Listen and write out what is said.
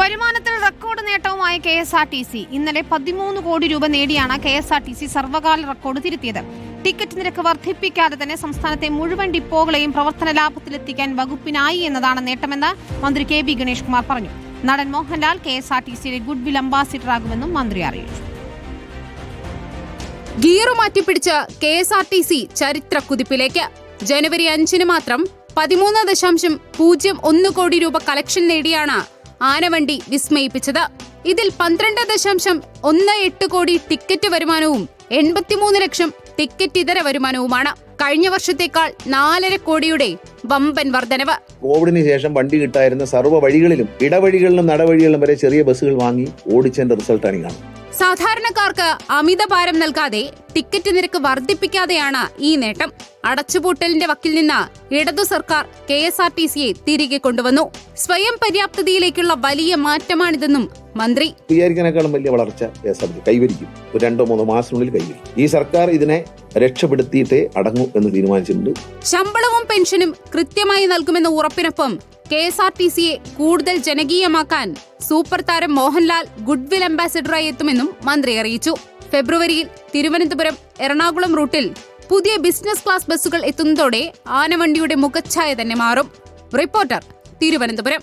വരുമാനത്തിൽ record നേട്ടവുമായ K S R T C. ഇന്നലെ പതിമൂന്ന് കോടി രൂപ നേടിയാണ് K S R T C സർവകാല record തിരുത്തിയത്. ടിക്കറ്റ് നിരക്ക് വർദ്ധിപ്പിക്കാതെ തന്നെ സംസ്ഥാനത്തെ മുഴുവൻ ഡിപ്പോകളെയും പ്രവർത്തന ലാഭത്തിലെത്തിക്കാൻ വകുപ്പിനായി എന്നതാണ് നേട്ടമെന്ന് മന്ത്രി കെ ബി ഗണേഷ് കുമാർ പറഞ്ഞു. നടൻ Mohanlal K S R T സിയുടെ ഗുഡ് വിൽ അംബാസിഡർ ആകുമെന്നും മന്ത്രി അറിയിച്ചു. Gear മാറ്റിപ്പിടിച്ച് K S R T C ചരിത്ര കുതിപ്പിലേക്ക് ജനുവരി അഞ്ചിന് മാത്രം പതിമൂന്ന് ദശാംശം പൂജ്യം ഒന്ന് കോടി രൂപ കളക്ഷൻ നേടിയാണ് ആനവണ്ടി വിസ്മയിപ്പിച്ചത്. ഇതിൽ പന്ത്രണ്ട് ദശാംശം ഒന്ന് എട്ട് കോടി ടിക്കറ്റ് വരുമാനവും എൺപത്തിമൂന്ന് ലക്ഷം ടിക്കറ്റ് ഇതര വരുമാനവുമാണ്. കഴിഞ്ഞ വർഷത്തേക്കാൾ നാലര കോടിയുടെ വമ്പൻ വർധനവ്. കോവിഡിന് ശേഷം വണ്ടി കിട്ടായിരുന്ന സർവ വഴികളിലും ഇടവഴികളിലും നടവഴികളിലും വരെ ചെറിയ ബസ്സുകൾ വാങ്ങി ഓടിച്ചതിന്റെ റിസൾട്ടാണ് ഈ കാണുന്നത്. സാധാരണക്കാർക്ക് അമിത ഭാരം നൽകാതെ ടിക്കറ്റ് നിരക്ക് വർദ്ധിപ്പിക്കാതെയാണ് ഈ നേട്ടം. അടച്ചുപൂട്ടലിന്റെ വക്കിൽ നിന്ന് ഇടതു സർക്കാർ കെ എസ് ആർ ടി സിയെ തിരികെ കൊണ്ടുവന്നു. സ്വയം പര്യാപ്തതയിലേക്കുള്ള വലിയ മാറ്റമാണിതെന്നും മന്ത്രി. വിചാരിക്കുന്നതിനേക്കാളും വലിയ വളർച്ച എസ് ആർ കൈവരിക്കും. ഒരു രണ്ടോ മൂന്നോ മാസത്തിനുള്ളിൽ കൈവരിക്കും. ഈ സർക്കാർ ഇതിനെ രക്ഷപ്പെടുത്തിയിട്ടേ അടങ്ങൂ എന്ന് തീരുമാനിച്ചിട്ടുണ്ട്. ശമ്പളവും പെൻഷനും കൃത്യമായി നൽകുമെന്ന ഉറപ്പിനൊപ്പം കെ എസ് ആർ ടി സിയെ കൂടുതൽ ജനകീയമാക്കാൻ സൂപ്പർ താരം മോഹൻലാൽ ഗുഡ്വിൽ അംബാസിഡറായി എത്തുമെന്നും മന്ത്രി അറിയിച്ചു. ഫെബ്രുവരിയിൽ തിരുവനന്തപുരം എറണാകുളം റൂട്ടിൽ പുതിയ ബിസിനസ് ക്ലാസ് ബസ്സുകൾ എത്തുന്നതോടെ ആനവണ്ടിയുടെ മുഖച്ഛായ തന്നെ മാറും. റിപ്പോർട്ടർ തിരുവനന്തപുരം.